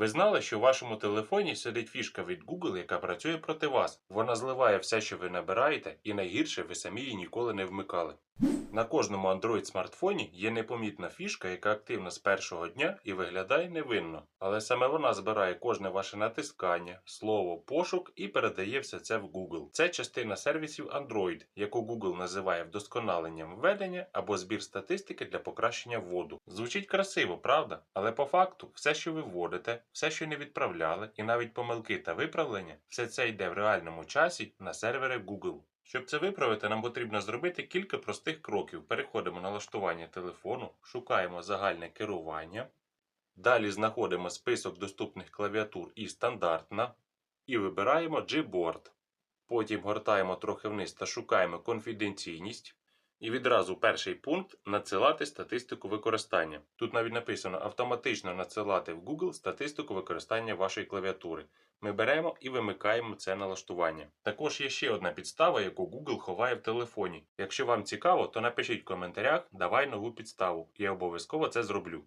Ви знали, що в вашому телефоні сидить фішка від Google, яка працює проти вас. Вона зливає все, що ви набираєте, і найгірше ви самі її ніколи не вмикали. На кожному Android смартфоні є непомітна фішка, яка активна з першого дня і виглядає невинно. Але саме вона збирає кожне ваше натискання, слово, пошук і передає все це в Google. Це частина сервісів Android, яку Google називає вдосконаленням введення або збір статистики для покращення вводу. Звучить красиво, правда? Але по факту, все, що ви вводите, все, що не відправляли, і навіть помилки та виправлення, все це йде в реальному часі на сервери Google. Щоб це виправити, нам потрібно зробити кілька простих кроків. Переходимо на налаштування телефону, шукаємо загальне керування. Далі знаходимо список доступних клавіатур і стандартна. І вибираємо Gboard. Потім гортаємо трохи вниз та шукаємо конфіденційність. І відразу перший пункт надсилати статистику використання. Тут навіть написано автоматично надсилати в Google статистику використання вашої клавіатури. Ми беремо і вимикаємо це налаштування. Також є ще одна підстава, яку Google ховає в телефоні. Якщо вам цікаво, то напишіть в коментарях давай нову підставу. Я обов'язково це зроблю.